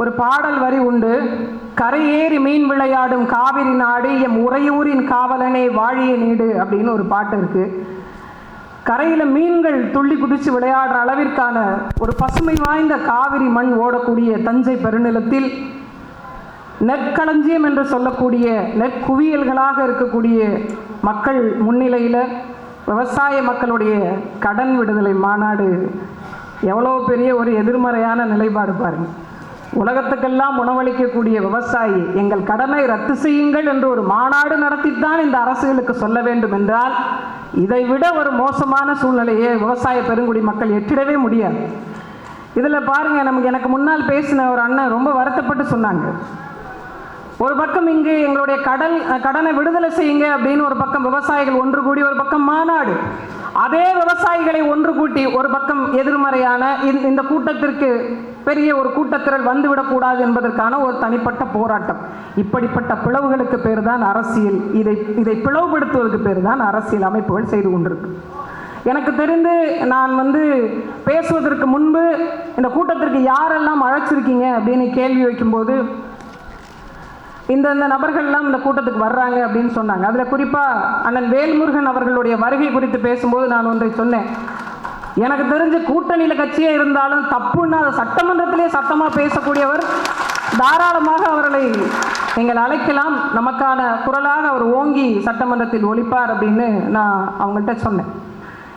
ஒரு பாடல் வரி உண்டு. கரையேறி மீன் விளையாடும் காவிரி நாடு எம் உறையூரின் காவலனே வாழிய நீடு அப்படின்னு ஒரு பாட்டு இருக்கு. கரையில மீன்கள் துள்ளி குதிச்சு விளையாடுற அளவிற்கான ஒரு பசுமை வாய்ந்த காவிரி மண் ஓடக்கூடிய தஞ்சை பெருநிலத்தில் நெற்களஞ்சியம் என்று சொல்லக்கூடிய நெற்குவியல்களாக இருக்கக்கூடிய மக்கள் முன்னிலையில் விவசாய மக்களுடைய கடன் விடுதலை மாநாடு எவ்வளோ பெரிய ஒரு எதிர்மறையான நிலைப்பாடு பாருங்கள் உலகத்துக்கெல்லாம் உணவளிக்கக்கூடிய விவசாயி எங்கள் கடனை ரத்து செய்யுங்கள் என்று ஒரு மாநாடு நடத்தித்தான் இந்த அரசுகளுக்கு சொல்ல வேண்டும் என்றால் இதை விட ஒரு மோசமான சூழ்நிலையை விவசாய பெருங்குடி மக்கள் எட்டிடவே முடியாது. இதில் பாருங்கள் நமக்கு எனக்கு முன்னால் பேசின ஒரு அண்ணன் ரொம்ப வருத்தப்பட்டு சொன்னாங்க. ஒரு பக்கம் இங்கு எங்களுடைய கடல் கடனை விடுதலை செய்யுங்க அப்படின்னு ஒரு பக்கம் விவசாயிகள் ஒன்று கூடி ஒரு பக்கம் மாநாடு. அதே விவசாயிகளை ஒன்று கூட்டி ஒரு பக்கம் எதிர்மறையான இந்த- இந்த கூட்டத்திற்கு பெரிய ஒரு கூட்டத்திரள் வந்துவிடக்கூடாது என்பதற்கான ஒரு தனிப்பட்ட போராட்டம். இப்படிப்பட்ட பிளவுகளுக்கு பேர் தான் அரசியல். இதை இதை பிளவுபடுத்துவதற்கு பேர் தான் அரசியல் அமைப்புகள் செய்து கொண்டிருக்கு. எனக்கு தெரிந்து நான் வந்து பேசுவதற்கு முன்பு இந்த கூட்டத்திற்கு யாரெல்லாம் அழைச்சிருக்கீங்க அப்படின்னு கேள்வி வைக்கும்போது இந்த இந்த நபர்கள்லாம் இந்த கூட்டத்துக்கு வர்றாங்க அப்படின்னு சொன்னாங்க. அதில் குறிப்பாக அண்ணன் வேல்முருகன் அவர்களுடைய வருகை குறித்து பேசும்போது நான் ஒன்றை சொன்னேன். எனக்கு தெரிஞ்சு கூட்டணியில் கட்சியே இருந்தாலும் தப்புன்னா அதை சட்டமன்றத்திலே சத்தமாக பேசக்கூடியவர் தாராளமாக அவர்களை நீங்கள் அழைக்கலாம். நமக்கான குரலாக அவர் ஓங்கி சட்டமன்றத்தில் ஒழிப்பார் அப்படின்னு நான் அவங்கள்ட்ட சொன்னேன்.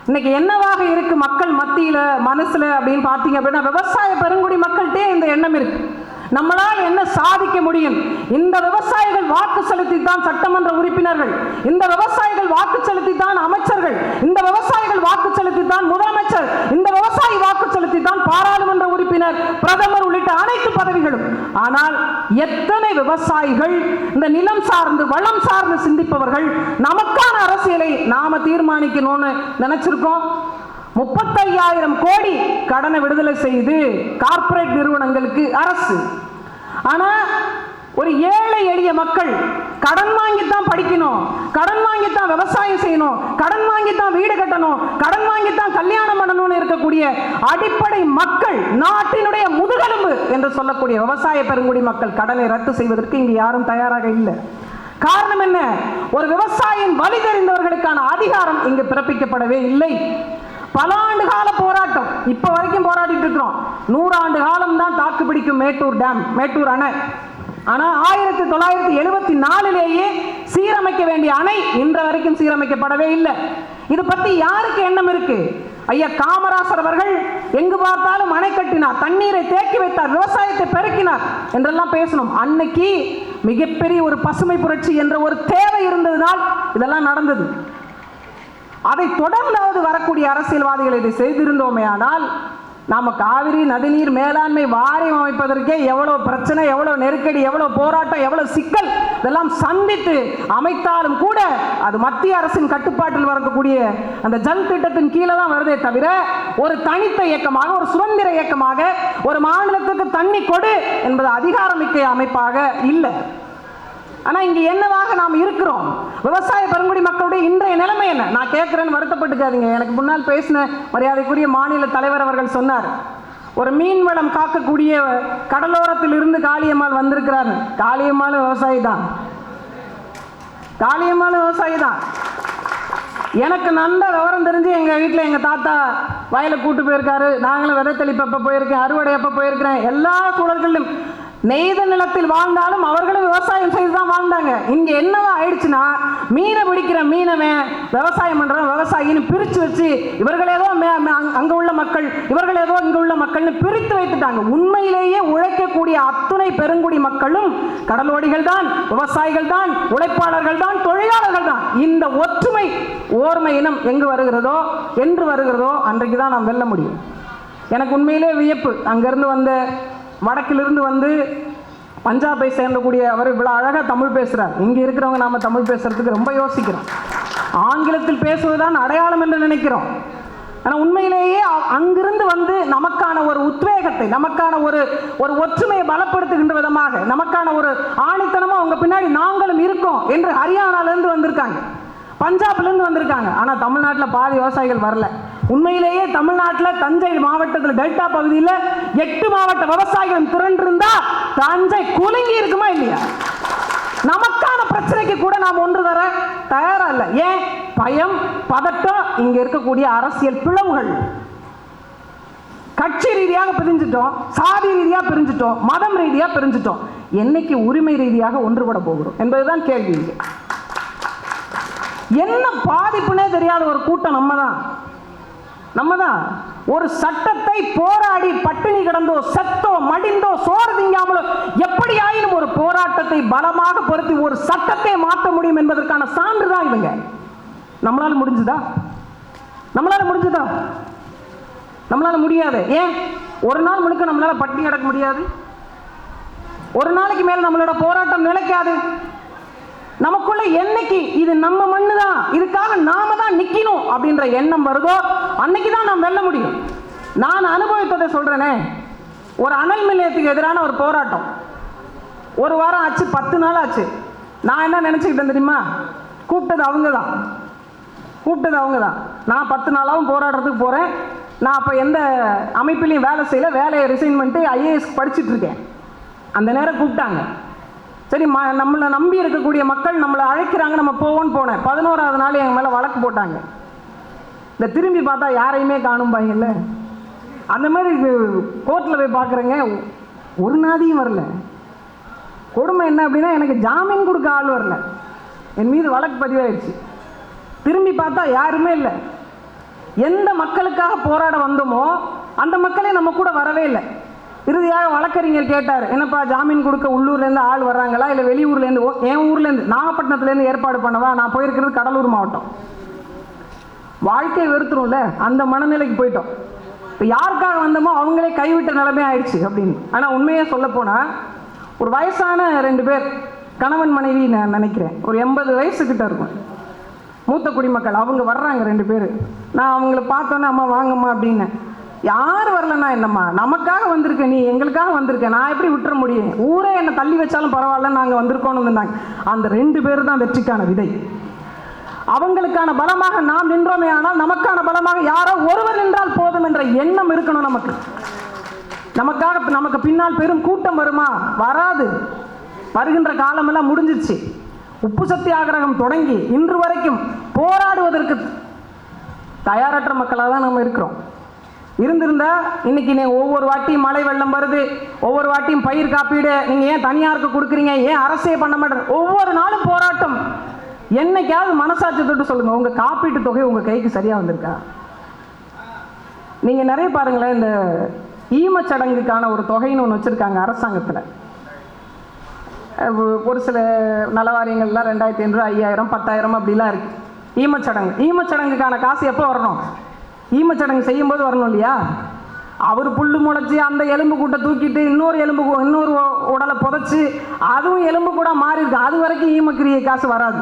இன்னைக்கு என்னவாக இருக்கு மக்கள் மத்தியில் மனசில் அப்படின்னு பார்த்தீங்க அப்படின்னா விவசாய பெருங்குடி மக்கள்கிட்டே இந்த எண்ணம் இருக்குது நம்மளால் என்ன சாதிக்க முடியும்? இந்த விவசாயிகள் வாக்கு செலுத்தி தான் சட்டமன்ற உறுப்பினர்கள். இந்த விவசாயிகள் வாக்கு செலுத்தி தான் அமைச்சர்கள். இந்த விவசாயிகள் வாக்கு செலுத்தி தான் முதலமைச்சர். இந்த விவசாயி வாக்கு செலுத்தி தான் பாராளுமன்ற உறுப்பினர் பிரதமர் உள்ளிட்ட அனைத்து பதவிகளும். ஆனால் எத்தனை விவசாயிகள் இந்த நிலம் சார்ந்து வளம் சார்ந்து சிந்திப்பவர்கள்? நமக்கான அரசியலை நாம தீர்மானிக்கணும்னு நினைச்சிருக்கோம். முப்பத்தையாயிரம் கோடி கடனை விடுதலை செய்து கார்ப்பரேட் நிறுவனங்களுக்கு அரசு. ஆனா ஒரு ஏழை எளிய மக்கள் கடன் வாங்கித்தான் படிக்கணும் கடன் வாங்கித்தான் விவசாயம் செய்யணும் கடன் வாங்கித்தான் வீடு கட்டணும் கடன் வாங்கித்தான் கல்யாணம் பண்ணணும்னு இருக்கக்கூடிய அடிப்படை மக்கள் நாட்டினுடைய முதுகெலும்பு என்று சொல்லக்கூடிய விவசாய பெருங்குடி மக்கள் கடனை ரத்து செய்வதற்கு இங்கு யாரும் தயாராக இல்லை. காரணம் என்ன? ஒரு விவசாயின் வழி தெரிந்தவர்களுக்கான அதிகாரம் இங்கு பிறப்பிக்கப்படவே இல்லை. பல ஆண்டு கால போராட்டம். இப்ப வரைக்கும் போராடிட்டு இருக்கிறோம். நூறாண்டு காலம் தான் தாக்கு பிடிக்கும் மேட்டூர் டேம் மேட்டூர் அணை. ஆனா ஆயிரத்தி தொள்ளாயிரத்தி எழுபத்தி நாலுலேயே சீரமைக்க வேண்டிய அணை இன்ற வரைக்கும் சீரமைக்கப்படவே இல்லை. இது பத்தி யாருக்கு எண்ணம் இருக்கு? ஐயா காமராசர் அவர்கள் எங்கு பார்த்தாலும் அணை கட்டினார் தண்ணீரை தேக்கி வைத்தார் விவசாயத்தை பெருக்கினார் என்றெல்லாம் பேசணும். அன்னைக்கு மிகப்பெரிய ஒரு பசுமை புரட்சி என்ற ஒரு தேவை இருந்ததுனால் இதெல்லாம் நடந்தது. அதை தொடர்ந்தாவது வரக்கூடிய அரசியல்வாதிகள் இதை செய்திருந்தோமே ஆனால் நாம் காவிரி நதிநீர் மேலாண்மை வாரியம் அமைப்பதற்கே எவ்வளோ பிரச்சனை எவ்வளோ நெருக்கடி எவ்வளோ போராட்டம் எவ்வளோ சிக்கல் இதெல்லாம் சந்தித்து அமைத்தாலும் கூட அது மத்திய அரசின் கட்டுப்பாட்டில் வரக்கூடிய அந்த ஜல் திட்டத்தின் கீழே தான் வருதே தவிர ஒரு தனித்த இயக்கமாக ஒரு சுதந்திர இயக்கமாக ஒரு மாநிலத்துக்கு தண்ணி கொடு என்பது அதிகாரமிக்க அமைப்பாக இல்லை. ஆனால் இங்கே என்னவாக நாம் இருக்கிறோம்? விவசாய பெருங்குடி மக்களுடைய இன்றைய நிலைமை என்ன? நான் கேட்குறேன்னு வருத்தப்பட்டுக்காதீங்க. எனக்கு முன்னால் பேசின மரியாதைக்குரிய மாநில தலைவர் அவர்கள் சொன்னார். ஒரு மீன் வளம் காக்கக்கூடிய கடலோரத்தில் இருந்து காளியம்மாள் வந்திருக்கிறார். காளியம்மாள் விவசாயி தான். காளியம்மாள் விவசாயி தான். எனக்கு நல்ல விவரம் தெரிஞ்சு எங்கள் வீட்டில் எங்கள் தாத்தா வயலை கூட்டு போயிருக்காரு. நாங்களும் விதை தெளிப்பப்போ போயிருக்கேன் அறுவடை அப்போ போயிருக்கிறேன். எல்லா குழல்களிலும் நெய்த நிலத்தில் வாழ்ந்தாலும் அவர்களும் விவசாயம் செய்து தான் வாழ்ந்தாங்க. இங்க என்னவா ஆயிடுச்சுன்னா மீனை பிடிக்கிற மீனவன் விவசாயம் பண்றவன் விவசாயின்னு பிரிச்சு வச்சு இவர்கள் ஏதோ மே- அங்க- உள்ள மக்கள் இவர்கள் ஏதோ இங்க உள்ள மக்கள்னு பிரித்து வைத்துட்டாங்க. உண்மையிலேயே உழைக்கக்கூடிய அத்துணை பெருங்குடி மக்களும் கடலோடிகள் தான் விவசாயிகள் தான் உழைப்பாளர்கள் தான் தொழிலாளர்கள் தான் இந்த ஒற்றுமை ஓர்மை இனம் எங்கு வருகிறதோ என்று வருகிறதோ அன்றைக்கு தான் நாம் வெல்ல முடியும். எனக்கு உண்மையிலே வியப்பு. அங்கிருந்து வந்த வடக்கிலிருந்து வந்து பஞ்சாபை சேர்ந்தக்கூடிய அவர் இவ்வளோ அழகாக தமிழ் பேசுகிறார் இங்கே இருக்கிறவங்க நாம் தமிழ் பேசுகிறதுக்கு ரொம்ப யோசிக்கிறோம். ஆங்கிலத்தில் பேசுவதுதான் அடையாளம் என்று நினைக்கிறோம். ஆனால் உண்மையிலேயே அங்கிருந்து வந்து நமக்கான ஒரு உத்வேகத்தை நமக்கான ஒரு ஒரு ஒற்றுமையை பலப்படுத்துகின்ற விதமாக நமக்கான ஒரு ஆணித்தனமாக அவங்க பின்னாடி நாங்களும் இருக்கோம் என்று ஹரியானாலேருந்து வந்திருக்காங்க. பஞ்சாப்லேருந்து வந்திருக்காங்க. ஆனால் தமிழ்நாட்டில் பாதி விவசாயிகள் வரல. உண்மையிலேயே தமிழ்நாட்டில் தஞ்சை மாவட்டத்தில் டெல்டா பகுதியில் எட்டு மாவட்ட விவசாயிகள் திரண்டிருந்தா தஞ்சை குலுங்கி இருக்குமா இல்லையா? நமக்கான பிரச்சனைக்கு கூட நாம் ஒன்று தர தயாரா இல்லை. ஏன்? பயம் பதட்டம் இங்க இருக்கக்கூடிய அரசியல் பிளவுகள். கட்சி ரீதியாக பிரிஞ்சிட்டோம் சாதி ரீதியாக பிரிஞ்சிட்டோம் மதம் ரீதியாக பிரிஞ்சிட்டோம். என்னைக்கு உரிமை ரீதியாக ஒன்றுபட போகிறோம்? என்பதுதான் கேள்வி. என்ன பாதிப்புனே தெரியாத ஒரு கூட்டம் நம்ம தான் நம்ம தான் ஒரு சட்டத்தை போராடி பட்டினி கிடந்தோ செத்தோ மடிந்தோ சோறு திங்காமலோ எப்படி ஆயினும் ஒரு போராட்டத்தை பலமாக பொருத்தி ஒரு சட்டத்தை மாற்ற முடியும் என்பதற்கான சான்று தான் இவங்க. நம்மளால முடிஞ்சுதா? நம்மளால முடிஞ்சுதா? நம்மளால முடியாது. ஏன்? ஒரு நாள் முழுக்க நம்மளால பட்டினி கிடக்க முடியாது. ஒரு நாளைக்கு மேல நம்மளோட போராட்டம் நிலைக்காது. நமக்குள்ள என்னைக்கு இது நம்ம மண்ணு தான் இதுக்காக நாம தான் நிக்கணும் அப்படின்ற எண்ணம் வருதோ அன்னைக்கு தான் நாம் வெல்ல முடியும். நான் அனுபவித்ததை சொல்றேனே. ஒரு அனல் நிலையத்துக்கு எதிரான ஒரு போராட்டம். ஒரு வாரம் ஆச்சு பத்து நாள் ஆச்சு. நான் என்ன நினைச்சுக்கிட்டேன் தெரியுமா? கூப்பிட்டது அவங்க தான் கூப்பிட்டது அவங்க தான் நான் பத்து நாளாகவும் போராடுறதுக்கு போகிறேன் நான் அப்போ எந்த அமைப்பிலையும் வேலை செய்யல. வேலையை ரிசைன் பண்ணிட்டு ஐஏஎஸ் படிச்சுட்ருக்கேன் அந்த நேரம் கூப்பிட்டாங்க. சரி ம நம்மளை நம்பி இருக்கக்கூடிய மக்கள் நம்மளை அழைக்கிறாங்க நம்ம போவோன்னு போனேன். பதினோராவது நாள் எங்கள் மேலே வழக்கு போட்டாங்க. இந்த திரும்பி பார்த்தா யாரையுமே காணும் பாங்கல்ல அந்த மாதிரி கோர்ட்டில் போய் பார்க்குறேங்க ஒரு நாதியும் வரல. கொடுமை என்ன அப்படின்னா எனக்கு ஜாமீன் கொடுக்க ஆள் வரல. என் மீது வழக்கு பதிவாயிடுச்சு திரும்பி பார்த்தா யாருமே இல்லை. எந்த மக்களுக்காக போராட வந்தோமோ அந்த மக்களே நம்ம கூட வரவே இல்லை. இறுதியாக வழக்கறிஞர் கேட்டார் என்னப்பா ஜாமீன் கொடுக்க உள்ளூர்லேருந்து ஆள் வர்றாங்களா? இல்லை வெளியூர்லேருந்து? என் ஊர்லேருந்து நாகப்பட்டினத்துலேருந்து ஏற்பாடு பண்ணவா? நான் போயிருக்கிறது கடலூர் மாவட்டம். வாழ்க்கை வெறுத்துரும்ல அந்த மனநிலைக்கு போயிட்டோம். இப்போ யாருக்காக வந்தோமோ அவங்களே கைவிட்ட நிலைமை ஆயிடுச்சு அப்படின்னு. ஆனால் உண்மையாக சொல்ல போனால் ஒரு வயசான ரெண்டு பேர் கணவன் மனைவி நான் நினைக்கிறேன் ஒரு எண்பது வயசுக்கிட்ட இருக்கும். மூத்த குடிமக்கள் அவங்க வர்றாங்க ரெண்டு பேர். நான் அவங்கள பார்த்தோன்னே அம்மா வாங்கம்மா அப்படின்னேன் யார் வரலன்னா என்னம்மா? நமக்காக வந்திருக்க நீ எங்களுக்காக வந்திருக்க. நான் எப்படி விட்டுற முடியும்? ஊரே என்னை தள்ளி வச்சாலும் பரவாயில்ல நாங்கள் வந்திருக்கோம்னு இருந்தாங்க அந்த ரெண்டு பேர் தான் வெற்றிக்கான விதை. அவங்களுக்கான பலமாக நாம் நின்றோமே ஆனால் நமக்கான பலமாக யாரோ ஒருவர் நின்றால் போதும் என்ற எண்ணம் இருக்கணும் நமக்கு. நமக்காக நமக்கு பின்னால் பெரும் கூட்டம் வருமா? வராது. வருகின்ற காலமெல்லாம் முடிஞ்சிச்சு உப்பு சத்தியாகிரகம் தொடங்கி இன்று வரைக்கும் போராடுவதற்கு தயாரற்ற மக்களாக தான் நம்ம இருக்கிறோம். இருந்திருந்தா இன்னைக்கு நீ ஒவ்வொரு வாட்டியும் மழை வெள்ளம் வருது ஒவ்வொரு வாட்டியும் பயிர் காப்பீடு நீங்க ஏன் தனியாருக்கு கொடுக்குறீங்க? ஏன் அரசே பண்ண மாட்டேன் ஒவ்வொரு நாளும் போராட்டம். என்னைக்காவது மனசாட்சி தொட்டு சொல்லுங்க. உங்க காப்பீட்டு தொகை உங்க கைக்கு சரியா வந்திருக்கா? நீங்க நிறைய பாருங்களேன் இந்த ஈமச்சடங்குக்கான ஒரு தொகைன்னு ஒன்று வச்சுருக்காங்க அரசாங்கத்தில். ஒரு சில நலவாரியங்கள்லாம் ரெண்டாயிரத்தி ஐநூறு ஐயாயிரம் பத்தாயிரம் அப்படிலாம் இருக்குது ஈமச்சடங்கு. ஈமச்சடங்குக்கான காசு எப்போ வரணும்? ஈமச்சடங்கு செய்யும்போது வரணும் இல்லையா? அவர் புல்லு முளைச்சி அந்த எலும்பு கூட்டை தூக்கிட்டு இன்னொரு எலும்பு இன்னொரு உடலை புதைச்சி அதுவும் எலும்பு கூட மாறி இருக்கு. அது வரைக்கும் ஈமக்கிரியை காசு வராது.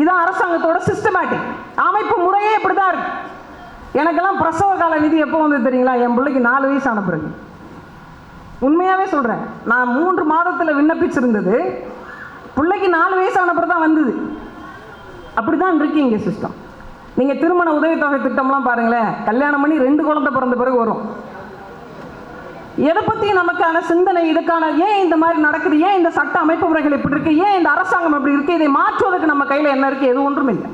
இதான் அரசாங்கத்தோட சிஸ்டமேட்டிக் அமைப்பு முறையே இப்படி தான் இருக்கு. எனக்கெல்லாம் பிரசவ கால நிதி எப்போ வந்து தெரியுங்களா? என் பிள்ளைக்கு நாலு வயசு அனுப்புறேங்க உண்மையாகவே சொல்கிறேன் நான் மூன்று மாதத்தில் விண்ணப்பிச்சிருந்தது. பிள்ளைக்கு நாலு வயசு அனுப்புறதான் தான் வந்தது. அப்படிதான் இருக்கு இங்கே சிஸ்டம் நீங்க திருமண உதவித்தொகை திட்டம்லாம் பாருங்களேன். கல்யாணம் பண்ணி ரெண்டு குழந்தை பிறந்த பிறகு வரும். எதை பத்தி நமக்கான சிந்தனை இதுக்கான ஏன் இந்த மாதிரி நடக்குது? ஏன் இந்த சட்ட அமைப்பு முறைகள் இப்படி இருக்கு? ஏன் இந்த அரசாங்கம் இப்படி இருக்கு? இதை மாற்றுவதற்கு நம்ம கையில என்ன இருக்கு? எது ஒன்றும் இல்லை.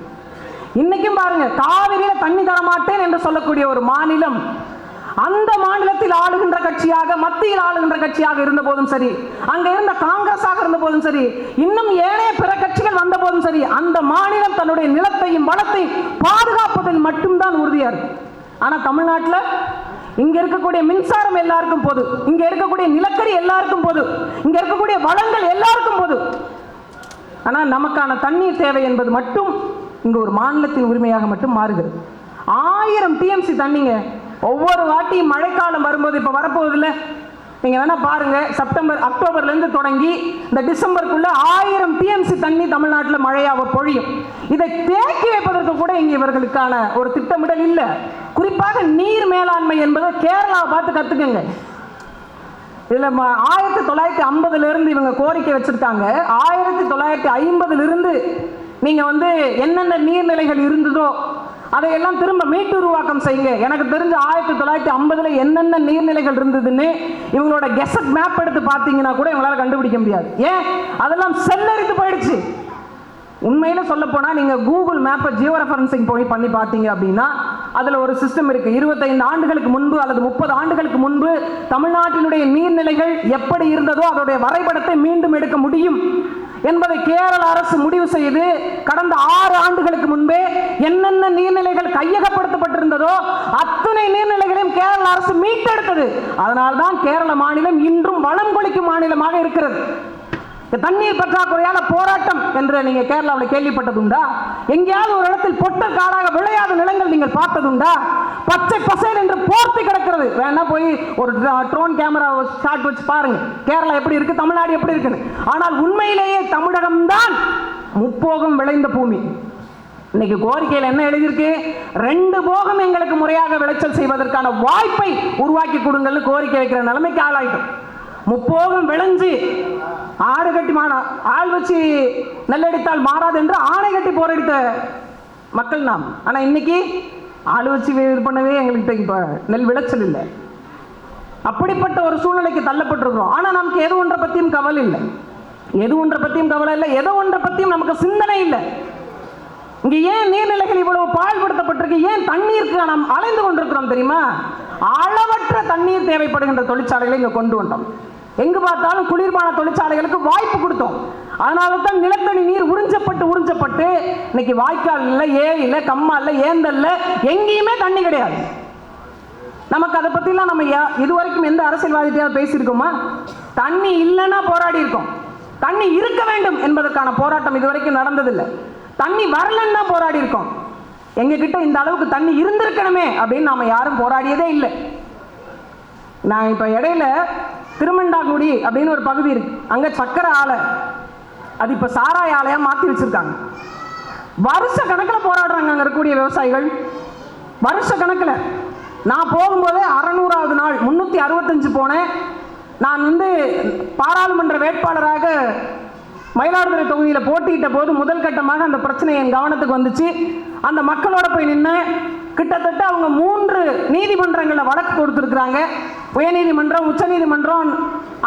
இன்னைக்கும் பாருங்க காவிரியில தண்ணி தரமாட்டேன் என்று சொல்லக்கூடிய ஒரு மாநிலம் அந்த மாநிலத்தில் ஆளுகின்ற கட்சியாக மத்தியில் ஆளுகின்ற கட்சியாக இருந்த போதும் சரி அங்க இருந்த காங்கிரஸாக இருந்த போதும் சரி இன்னும் ஏனைய பிற கட்சி கட்சிகள் வந்த போதும் சரி அந்த மாநிலம் தன்னுடைய நிலத்தையும் வளத்தையும் பாதுகாப்பதில் மட்டும்தான் உறுதியா இருக்கு ஆனா தமிழ்நாட்டுல இங்க இருக்கக்கூடிய மின்சாரம் எல்லாருக்கும் போது இங்க இருக்கக்கூடிய நிலக்கரி எல்லாருக்கும் போது இங்க இருக்கக்கூடிய வளங்கள் எல்லாருக்கும் போது ஆனா நமக்கான தண்ணீர் தேவை என்பது மட்டும் இங்க ஒரு மாநிலத்தின் உரிமையாக மட்டும் மாறுகிறது ஆயிரம் டிஎம்சி தண்ணிங்க ஒவ்வொரு வாட்டியும் மழைக்காலம் வரும்போது இப்ப வரப்போகுது இல்லை நீங்க வேணா பாருங்க செப்டம்பர் அக்டோபர்ல இருந்து தொடங்கி இந்த டிசம்பருக்குள்ள ஆயிரம் டிஎம்சி தண்ணி தமிழ்நாட்டில் மழையாக பொழியும். இதை தேக்கி வைப்பதற்கு கூட இங்கே இவர்களுக்கான ஒரு திட்டமிடல் இல்லை. குறிப்பாக நீர் மேலாண்மை என்பதை கேரளாவை பார்த்து கத்துக்குங்க. இதில் ஆயிரத்தி தொள்ளாயிரத்தி ஐம்பதுலேருந்து இவங்க கோரிக்கை வச்சுருக்காங்க. ஆயிரத்தி தொள்ளாயிரத்தி ஐம்பதுலேருந்து நீங்கள் வந்து என்னென்ன நீர்நிலைகள் இருந்ததோ அதையெல்லாம் திரும்ப மீட்டு உருவாக்கம் செய்யுங்க. எனக்கு தெரிஞ்ச ஆயிரத்தி தொள்ளாயிரத்தி ஐம்பதுல என்னென்ன நீர்நிலைகள் இருந்ததுன்னு இவங்களோட கெசட் மேப் எடுத்து பார்த்தீங்கன்னா கூட இவங்களால கண்டுபிடிக்க முடியாது. ஏன்? அதெல்லாம் செல்லரித்து போயிடுச்சு. உண்மையில சொல்ல போனா நீங்க கூகுள் மேப்பை ஜியோ ரெஃபரன்சிங் போய் பண்ணி பார்த்தீங்க அப்படின்னா அதுல ஒரு சிஸ்டம் இருக்கு. இருபத்தைந்து ஆண்டுகளுக்கு முன்பு அல்லது முப்பது ஆண்டுகளுக்கு முன்பு தமிழ்நாட்டினுடைய நீர்நிலைகள் எப்படி இருந்ததோ அதோடைய வரைபடத்தை மீண்டும் எடுக்க முடியும். என்பதை கேரள அரசு முடிவு செய்து கடந்த ஆறு ஆண்டுகளுக்கு முன்பே என்னென்ன நீர்நிலைகள் கையகப்படுத்தப்பட்டிருந்ததோ அத்தனை நீர்நிலைகளையும் கேரள அரசு மீட்டெடுத்தது. அதனால்தான் கேரள மாநிலம் இன்றும் வளம் கொளிக்கும் மாநிலமாக இருக்கிறது. தண்ணீர் பற்றாக்குறையால போராட்டம் என்று நீங்க கேரளாவில் கேள்விப்பட்டதுண்டா? எங்கேயாவது ஒரு இடத்தில் பொட்ட காடாக விளையாத நிலங்கள் நீங்கள் பார்த்ததுண்டா? பச்சை பசேல் என்று போர்த்து கிடக்கிறது. வேணா போய் ஒரு ட்ரோன் கேமரா ஷாட் வச்சு பாருங்க. கேரளா எப்படி இருக்கு? தமிழ்நாடு எப்படி இருக்குன்னு. ஆனால் உண்மையிலேயே தமிழகம் தான் முப்போகம் விளைந்த பூமி. இன்னைக்கு கோரிக்கையில் என்ன எழுதியிருக்கு? ரெண்டு போகம் எங்களுக்கு முறையாக விளைச்சல் செய்வதற்கான வாய்ப்பை உருவாக்கி கொடுங்கள்னு கோரிக்கை வைக்கிற நிலைமைக்கு ஆளாயிட்டோம். முப்போகம் விளைஞ்சு ஆடு கட்டி மாடா ஆள் வச்சு நெல்லடித்தால் மாறாது என்று ஆணை கட்டி போரடித்த மக்கள் நாம். ஆனால் இன்னைக்கு ஆள் வச்சு இது பண்ணவே எங்களுக்கு இப்போ நெல் விளைச்சல் இல்லை. அப்படிப்பட்ட ஒரு சூழ்நிலைக்கு தள்ளப்பட்டிருக்கிறோம். ஆனால் நமக்கு எது ஒன்றை பற்றியும் கவலை இல்லை. எது ஒன்றை பற்றியும் கவலை இல்லை. எதோ ஒன்றை பற்றியும் நமக்கு சிந்தனை இல்லை. இங்க ஏன் நீர்நிலைகள் இவ்வளவு பாழ்படுத்தப்பட்டிருக்கு? ஏன் தண்ணீருக்கு நாம் அலைந்து கொண்டிருக்கிறோம் தெரியுமா? அளவற்ற தண்ணீர் தேவைப்படுகின்ற தொழிற்சாலைகளை இங்க கொண்டு வந்தோம். எங்கு பார்த்தாலும் குளிர்பான தொழிற்சாலைகளுக்கு வாய்ப்பு கொடுத்தோம். அதனால தான் நிலத்தடி நீர் உறிஞ்சப்பட்டு உறிஞ்சப்பட்டு இன்னைக்கு வாய்க்கால் இல்லை ஏரியில் கம்மால்ல ஏந்தல்ல எங்கேயுமே தண்ணி கிடையாது. நமக்கு அதை பற்றிலாம் நம்ம யா- இதுவரைக்கும் எந்த அரசியல்வாதிட்டையாவது பேசியிருக்கோமா? தண்ணி இல்லைன்னா போராடி இருக்கோம். தண்ணி இருக்க வேண்டும் என்பதற்கான போராட்டம் இதுவரைக்கும் நடந்ததில்லை. தண்ணி வரலன்னா போராடி இருக்கோம். எங்ககிட்ட இந்த அளவுக்கு தண்ணி இருந்திருக்கணுமே அப்படின்னு நாம யாரும் போராடியதே இல்லை. நான் இப்போ இடையில திருமண்டாங்குடி அப்படின்னு ஒரு பகுதி இருக்கு. அங்க சக்கரை ஆலை. அது இப்போ சாராய ஆலையா மாத்தி வச்சிருக்காங்க. வருஷ கணக்கில் போராடுறாங்க அங்க இருக்கக்கூடிய விவசாயிகள். வருஷ கணக்கில். நான் போகும்போதே அறநூறாவது நாள் முன்னூற்றி அறுபத்தஞ்சு போனேன். நான் வந்து பாராளுமன்ற வேட்பாளராக மயிலாடுதுறை தொகுதியில் போட்டியிட்ட போது முதல் கட்டமாக அந்த பிரச்சனை என் கவனத்துக்கு வந்துச்சு. அந்த மக்களோட போய் நின்று கிட்டத்தட்ட அவங்க மூன்று நீதிமன்றங்களில் வழக்கு கொடுத்துருக்குறாங்க உயர்நீதிமன்றம் உச்ச நீதிமன்றம்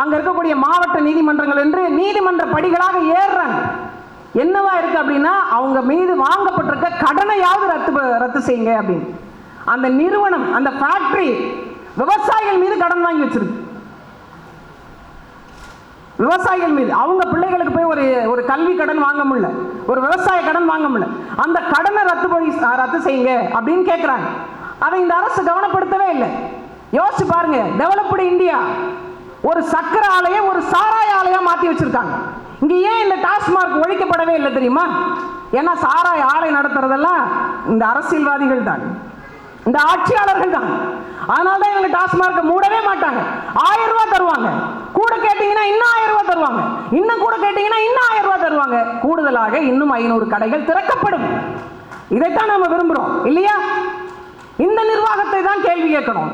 அங்கே இருக்கக்கூடிய மாவட்ட நீதிமன்றங்கள் என்று நீதிமன்ற படிகளாக ஏறுறாங்க. என்னவா இருக்கு அப்படின்னா அவங்க மீது வாங்கப்பட்டிருக்க கடனையாவது ரத்து ரத்து செய்யுங்க அப்படின்னு. அந்த நிறுவனம் அந்த ஃபேக்ட்ரி விவசாயிகள் மீது கடன் வாங்கி வச்சிருக்கு. விவசாயிகள் மீது. அவங்க பிள்ளைகளுக்கு போய் ஒரு ஒரு கல்வி கடன் வாங்க முடியல. ஒரு விவசாய கடன் வாங்க முடியல. அந்த கடனை ரத்து பண்ணி ரத்து செய்யுங்க அப்படின்னு கேட்குறாங்க அதை இந்த அரசு கவனப்படுத்தவே இல்லை. யோசிச்சு பாருங்க. டெவலப்டு இந்தியா ஒரு சக்கர ஆலையை ஒரு சாராய ஆலையா மாத்தி வச்சிருக்காங்க. இங்க ஏன் இந்த டாஸ்மார்க் ஒழிக்கப்படவே இல்லை தெரியுமா? ஏன்னா சாராய ஆலை நடத்துறதெல்லாம் இந்த அரசியல்வாதிகள் தான். இந்த ஆட்சியாளர்கள் தான். அதனால தான் இவங்க டாஸ்மார்க்கை மூடவே மாட்டாங்க. ஆயிரம் ரூபாய் தருவாங்க. கூட கேட்டீங்கன்னா இன்னும் ஆயிரம் ரூபாய் தருவாங்க. இன்னும் கூட கேட்டீங்கன்னா இன்னும் ஆயிரம் ரூபாய் தருவாங்க. கூடுதலாக இன்னும் ஐநூறு கடைகள் திறக்கப்படும். இதைத்தான் நம்ம விரும்புகிறோம் இல்லையா? இந்த நிர்வாகத்தை தான் கேள்வி கேட்கணும்.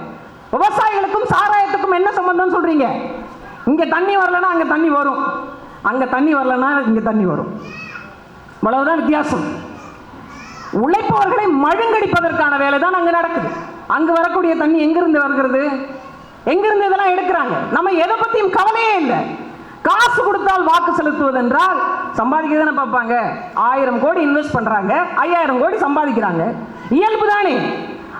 விவசாயிகளுக்கும் சாராயத்துக்கும் என்ன சம்பந்தம் சொல்றீங்க? இங்க தண்ணி வரலன்னா அங்க தண்ணி வரும். அங்க தண்ணி வரலன்னா இங்க தண்ணி வரும். இவ்வளவுதான் வித்தியாசம். உழைப்பவர்களை மழுங்கடிப்பதற்கான வேலை தான் அங்க நடக்குது. அங்கு வரக்கூடிய தண்ணி எங்கிருந்து வருகிறது? எங்கிருந்து இதெல்லாம் எடுக்கிறாங்க? நம்ம எதை பத்தியும் கவலையே இல்லை. காசு கொடுத்தால் வாக்கு செலுத்துவது என்றால் சம்பாதிக்க தானே பார்ப்பாங்க. ஆயிரம் கோடி இன்வெஸ்ட் பண்றாங்க. ஐயாயிரம் கோடி சம்பாதிக்கிறாங்க. இயல்பு தானே.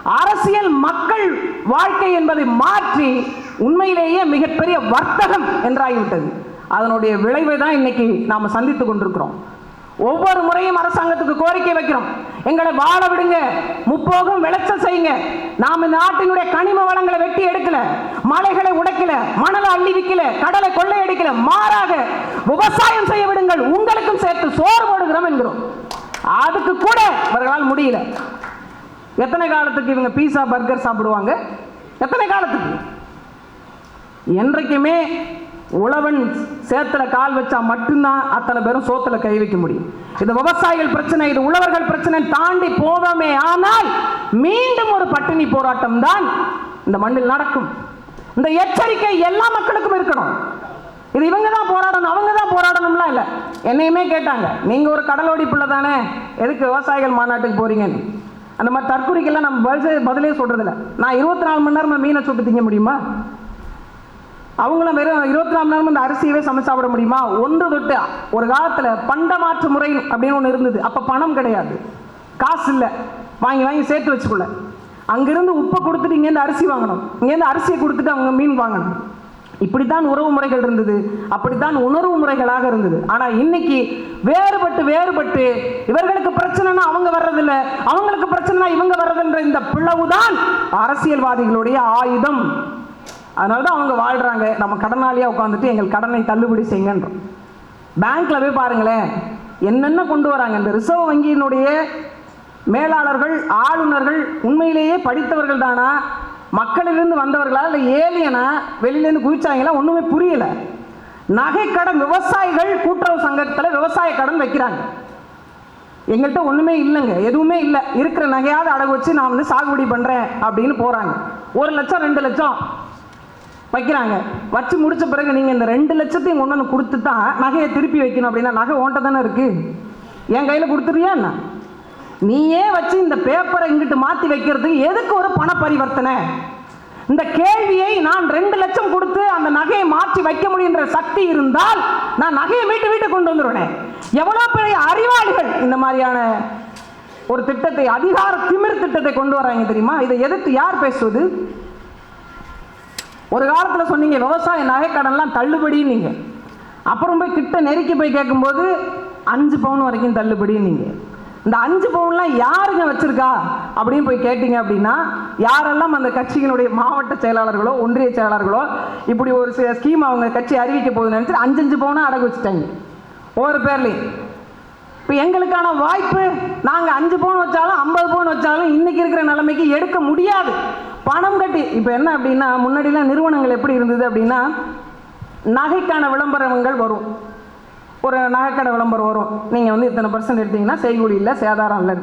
அரசியல் மக்கள் வாழ்க்கை என்பதை மாற்றி உண்மையிலேயே மிகப்பெரிய வர்த்தகம் என்றாகிவிட்டது. அதனுடைய விளைவை தான் இன்னைக்கு நாம சந்தித்துக் கொண்டிருக்கிறோம். ஒவ்வொரு முறையும் அரசாங்கத்துக்கு கோரிக்கை வைக்கிறோம். எங்களை வாழ விடுங்க. முப்போகம் விளைச்சல் செய்யுங்க. நாம இந்த நாட்டினுடைய கனிம வளங்களை வெட்டி எடுக்கல. மலைகளை உடைக்கல. மணலை அள்ளி விக்கல. கடலை கொள்ளையடிக்கல. மாறாக விவசாயம் செய்ய விடுங்கள். உங்களுக்கும் சேர்த்து சோறு போடுகிறோம் என்கிறோம். அதுக்கு கூட இவர்களால் முடியல. எத்தனை காலத்துக்கு இவங்க பீஸா பர்கர் சாப்பிடுவாங்க? எத்தனை காலத்துக்கு? என்றைக்குமே உழவன் சேத்துல கால் வச்சா மட்டும்தான் அத்தனை பேரும் சோத்துல கை வைக்க முடியும். இது விவசாயிகள் பிரச்சனை இது உழவர்கள் பிரச்சனை தாண்டி போவோமே. ஆனால் மீண்டும் ஒரு பட்டினி போராட்டம் தான் இந்த மண்ணில் நடக்கும். இந்த எச்சரிக்கை எல்லா மக்களுக்கும் இருக்கணும். இது இவங்க தான் போராடணும் அவங்க தான் போராடணும்லாம் இல்லை. என்னையுமே கேட்டாங்க நீங்கள் ஒரு கடலோடி பிள்ளை தானே? எதுக்கு விவசாயிகள் மாநாட்டுக்கு போறீங்கன்னு? அந்த மாதிரி தற்கொலைக்கெல்லாம் நம்ம பதிலே பதிலே சொல்றதில்ல. நான் இருபத்தி நாலு மணி நேரம் மீனை சுட்டு திங்க முடியுமா? அவங்களும் வெறும் இருபத்தி நாலு நேரம் அந்த அரிசியவே சமைச்சு சாப்பிட முடியுமா? ஒன்று தொட்டு ஒரு காலத்துல பண்டமாற்று முறை அப்படின்னு ஒன்று இருந்தது. அப்போ பணம் கிடையாது. காசு இல்லை. வாங்கி வாங்கி சேர்த்து வச்சுக்கொள்ள அங்கிருந்து உப்பை கொடுத்துட்டு இங்கேருந்து அரிசி வாங்கணும். இங்கேருந்து அரிசியை கொடுத்துட்டு அவங்க மீன் வாங்கணும். இப்படித்தான் உறவு முறைகள் இருந்தது. அப்படித்தான் உணர்வு முறைகளாக இருந்தது. ஆனால் இன்னைக்கு வேறுபட்டு வேறுபட்டு இவர்களுக்கு பிரச்சனைனா அவங்க வர்றதில்லை. அவங்களுக்கு பிரச்சனைனா இவங்க வர்றதுன்ற இந்த பிளவுதான் அரசியல்வாதிகளுடைய ஆயுதம். அதனால தான் அவங்க வாழ்றாங்க. நம்ம கடனாளியா உட்காந்துட்டு எங்கள் கடனை தள்ளுபடி செய்யுங்கன்றோம். பேங்க்ல போய் பாருங்களேன் என்னென்ன கொண்டு வராங்க? இந்த ரிசர்வ் வங்கியினுடைய மேலாளர்கள் ஆளுநர்கள் உண்மையிலேயே படித்தவர்கள் தானா? மக்களிலிருந்து வந்தவர்களா? இல்லை ஏலியனா? வெளியிலேருந்து குதிச்சாங்களா ஒன்றுமே புரியல. நகை கடன் விவசாயிகள் கூட்டுறவு சங்கத்தில் விவசாய கடன் வைக்கிறாங்க. எங்கள்கிட்ட ஒன்றுமே இல்லைங்க. எதுவுமே இல்லை. இருக்கிற நகையாவது அடகு வச்சு நான் வந்து சாகுபடி பண்ணுறேன் அப்படின்னு போகிறாங்க ஒரு லட்சம் ரெண்டு லட்சம். வைக்கிறாங்க. வச்சு முடிச்ச பிறகு நீங்கள் இந்த ரெண்டு லட்சத்தையும் கொண்டு வந்து கொடுத்து தான் நகையை திருப்பி வைக்கணும் அப்படின்னா நகை ஓன்ட்ட தானே இருக்கு? என் கையில் கொடுத்துருவியா என்ன? நீயே வச்சு இந்த பேப்பரை இங்கிட்டு மாற்றி வைக்கிறதுக்கு எதுக்கு ஒரு பண பரிவர்த்தனை? இந்த கேள்வியை நான் ரெண்டு லட்சம் கொடுத்து அந்த நகையை மாற்றி வைக்க முடியுன்ற சக்தி இருந்தால் நான் நகையை மீட்டு வீட்டு கொண்டு வந்துடுவேன் எவ்வளோ பெரிய அறிவாளிகள் இந்த மாதிரியான ஒரு திட்டத்தை அதிகார திமிர் திட்டத்தை கொண்டு வராங்க தெரியுமா? இதை எதிர்த்து யார் பேசுவது? ஒரு காலத்தில் சொன்னீங்க விவசாய நகைக்கடன்லாம் தள்ளுபடி நீங்க அப்புறம் போய் கிட்ட நெருக்கி போய் கேட்கும்போது அஞ்சு பவுன் வரைக்கும் தள்ளுபடி நீங்க இந்த அஞ்சு பவுன்லாம் யாருங்க வச்சிருக்கா? அப்படின்னு போய் கேட்டீங்க அப்படின்னா யாரெல்லாம் அந்த கட்சியினுடைய மாவட்ட செயலாளர்களோ ஒன்றிய செயலாளர்களோ இப்படி ஒரு சில ஸ்கீம் அவங்க கட்சி அறிவிக்க போகுதுன்னு நினச்சி அஞ்சு பவுனை அடகு வச்சுட்டாங்க. ஒவ்வொரு பேர்லையும். இப்போ எங்களுக்கான வாய்ப்பு நாங்கள் அஞ்சு பவுன் வச்சாலும் ஐம்பது பவுன் வச்சாலும் இன்னைக்கு இருக்கிற நிலைமைக்கு எடுக்க முடியாது. பணம் கட்டி இப்போ என்ன அப்படின்னா முன்னாடிலாம் நிறுவனங்கள் எப்படி இருந்தது அப்படின்னா நகைக்கான விளம்பரங்கள் வரும். ஒரு நகைக்கடை விளம்பரம் வரும். நீங்கள் வந்து இத்தனை பர்சன்ட் எடுத்தீங்கன்னா செய்கூலி இல்லை சேதாரம் இல்லை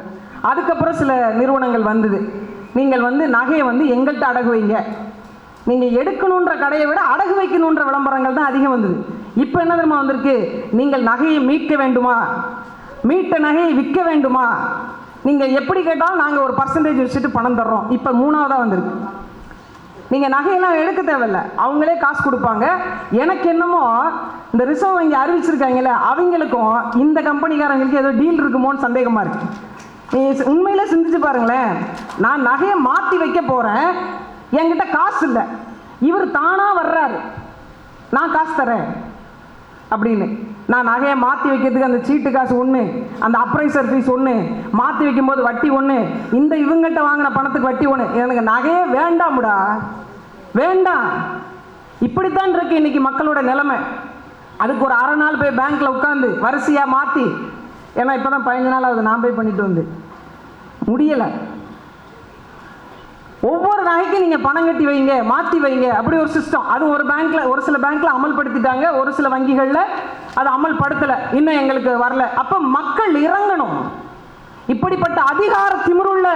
அதுக்கப்புறம் சில நிறுவனங்கள் வந்தது. நீங்கள் வந்து நகையை வந்து எங்கள்கிட்ட அடகு வைங்க. நீங்கள் எடுக்கணுன்ற கடையை விட அடகு வைக்கணுன்ற விளம்பரங்கள் தான் அதிகம் வந்தது. இப்போ என்ன தெரியுமா வந்திருக்கு? நீங்கள் நகையை மீட்க வேண்டுமா? மீட்ட நகையை விற்க வேண்டுமா? நீங்கள் எப்படி கேட்டாலும் நாங்கள் ஒரு பர்சன்டேஜ் வச்சுட்டு பணம் தர்றோம். இப்போ மூணாவதாக வந்திருக்கு. நீங்கள் நகையெல்லாம் எடுக்க தேவையில்ல. அவங்களே காசு கொடுப்பாங்க. எனக்கு என்னமோ இந்த ரிசர்வ் வங்கி அறிவிச்சிருக்காங்கல்ல அவங்களுக்கும் இந்த கம்பெனிக்காரங்களுக்கு ஏதோ டீல் இருக்குமோன்னு சந்தேகமாக இருக்கு. நீ உண்மையிலே சிந்திச்சு பாருங்களேன். நான் நகையை மாற்றி வைக்க போகிறேன் என்கிட்ட காசு இல்லை. இவர் தானாக வர்றாரு. நான் காசு தரேன். அப்படின்னு. நான் நகையை மாற்றி வைக்கிறதுக்கு அந்த சீட்டு காசு ஒன்று அந்த அப்ரைசர் ஃபீஸ் ஒன்று மாற்றி வைக்கும்போது வட்டி ஒன்று இந்த இவங்ககிட்ட வாங்கின பணத்துக்கு வட்டி ஒன்று எனக்கு நகையே வேண்டாம்டா. வேண்டாம் இப்படித்தான் இருக்கு இன்னைக்கு மக்களோட நிலைமை. அதுக்கு ஒரு அரை நாள் போய் பேங்க்கில் உட்காந்து வரிசையாக மாற்றி ஏன்னா இப்போ தான் பதினஞ்சு நாள் ஆகுது நான் போய் பண்ணிட்டு வந்து. முடியலை. ஒவ்வொரு நகைக்கும் நீங்கள் பணம் கட்டி வைங்க மாற்றி வைங்க அப்படி ஒரு சிஸ்டம் அது ஒரு பேங்க்ல ஒரு சில பேங்க்ல அமல்படுத்திட்டாங்க ஒரு சில வங்கிகளில் அது அமல்படுத்தலை இன்னும் எங்களுக்கு வரல. அப்போ மக்கள் இறங்கணும். இப்படிப்பட்ட அதிகார திமிருள்ள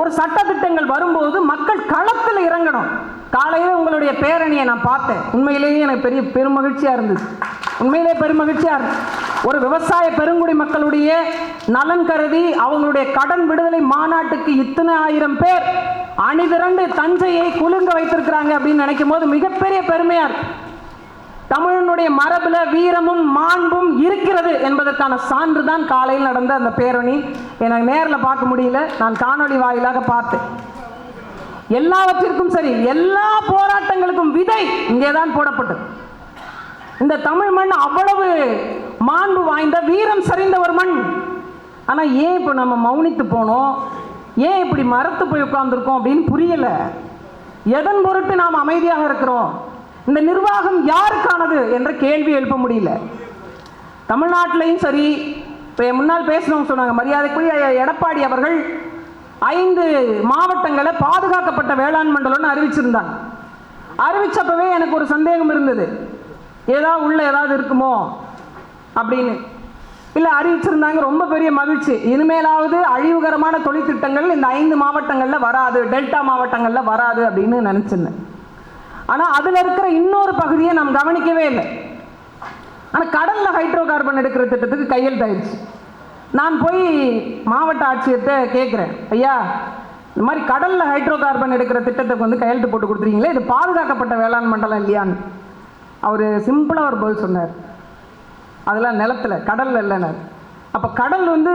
ஒரு சட்ட திட்டங்கள் வரும்போது மக்கள் களத்தில் இறங்கணும். காலையில் உங்களுடைய பேரணியை நான் பார்த்தேன். உண்மையிலேயே எனக்கு பெரிய பெருமகிழ்ச்சியாக இருந்தது. உண்மையிலே பெருமகிழ்ச்சியாக இருந்தது ஒரு விவசாய பெருங்குடி மக்களுடைய நலன் கருதி அவங்களுடைய கடன் விடுதலை மாநாட்டுக்கு இத்தனை ஆயிரம் பேர் அணிதிரண்டு தஞ்சையை குலுங்க வைத்திருக்கிறாங்க அப்படின்னு நினைக்கும் போது மிகப்பெரிய பெருமையா இருக்கு. தமிழனுடைய மரபில் வீரமும் மாண்பும் இருக்கிறது என்பதற்கான சான்று தான் காலையில் நடந்த அந்த பேரணி. எனக்கு நேரில் பார்க்க முடியல. நான் காணொளி வாயிலாக பார்த்தேன். எல்லாவற்றிற்கும் சரி எல்லா போராட்டங்களுக்கும் விதை இங்கே தான் போடப்பட்டது. இந்த தமிழ் மண் அவ்வளவு மாண்பு வாய்ந்த வீரம் சரிந்த ஒரு மண். ஆனால் ஏன் இப்போ நம்ம மௌனித்து போனோம்? ஏன் இப்படி மரத்து போய் உட்கார்ந்துருக்கோம் அப்படின்னு புரியல. எதன் பொருட்டு நாம் அமைதியாக இருக்கிறோம்? இந்த நிர்வாகம் யாருக்கானது என்ற கேள்வி எழுப்ப முடியல. தமிழ்நாட்டிலையும் சரி இப்போ முன்னால் பேசினவங்க சொன்னாங்க மரியாதைக்குரிய எடப்பாடி அவர்கள் ஐந்து மாவட்டங்களை பாதுகாக்கப்பட்ட வேளாண் மண்டலம்னு அறிவிச்சிருந்தாங்க. அறிவிச்சப்பவே எனக்கு ஒரு சந்தேகம் இருந்தது. ஏதாவது உள்ள ஏதாவது இருக்குமோ அப்படின்னு. இல்லை அறிவிச்சிருந்தாங்க ரொம்ப பெரிய மகிழ்ச்சி. இனிமேலாவது அழிவுகரமான தொழிற்திட்டங்கள் இந்த ஐந்து மாவட்டங்களில் வராது டெல்டா மாவட்டங்களில் வராது அப்படின்னு நினச்சிருந்தேன். ஆனால் அதில் இருக்கிற இன்னொரு பகுதியை நாம் கவனிக்கவே இல்லை. ஆனால் கடலில் ஹைட்ரோ கார்பன் எடுக்கிற திட்டத்துக்கு கையெழுத்தாயிருச்சு நான் போய் மாவட்ட ஆட்சியர்கிட்ட கேட்குறேன் ஐயா இந்த மாதிரி கடலில் ஹைட்ரோ கார்பன் எடுக்கிற திட்டத்துக்கு வந்து கையெழுத்து போட்டு கொடுத்துருக்கீங்களே இது பாதுகாக்கப்பட்ட வேளாண் மண்டலம் இல்லையான்னு. அவர் சிம்பிளாக ஒரு பதில் சொன்னார். அதெல்லாம் நிலத்துல கடல்ல இல்லைனார் அப்போ கடல் வந்து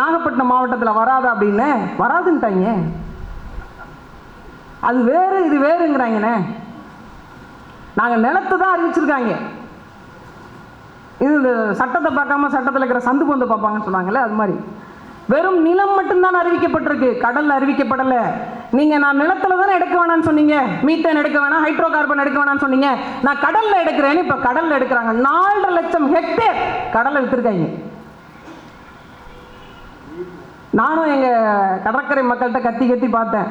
நாகப்பட்டினம் மாவட்டத்தில் வராதா அப்படின்னு வராதுன்ட்டாங்க. அது வேறு இது வேறுங்கிறாங்கண்ணே. நாங்கள் நிலத்தை தான் அறிவிச்சிருக்காங்க. இது இந்த சட்டத்தை பார்க்காம சட்டத்தில் இருக்கிற சந்து பொந்து பார்ப்பாங்கன்னு சொன்னாங்கல்ல அது மாதிரி. வெறும் நிலம் மட்டும்தான் அறிவிக்கப்பட்டிருக்கு. கடல் அறிவிக்கப்படலை. நீங்கள் நான் நிலத்துல தானே எடுக்க வேணாம்னு சொன்னீங்க. மீத்தேன் எடுக்க வேணாம் ஹைட்ரோ கார்பன் எடுக்க வேணாம்னு சொன்னீங்க. நான் கடலில் எடுக்கிறேன்னு இப்போ கடலில் எடுக்கிறாங்க. நாலரை லட்சம் ஹெக்டேர் கடலை வித்துருக்காங்க. நானும் எங்கள் கடற்கரை மக்கள்கிட்ட கத்தி கத்தி பார்த்தேன்.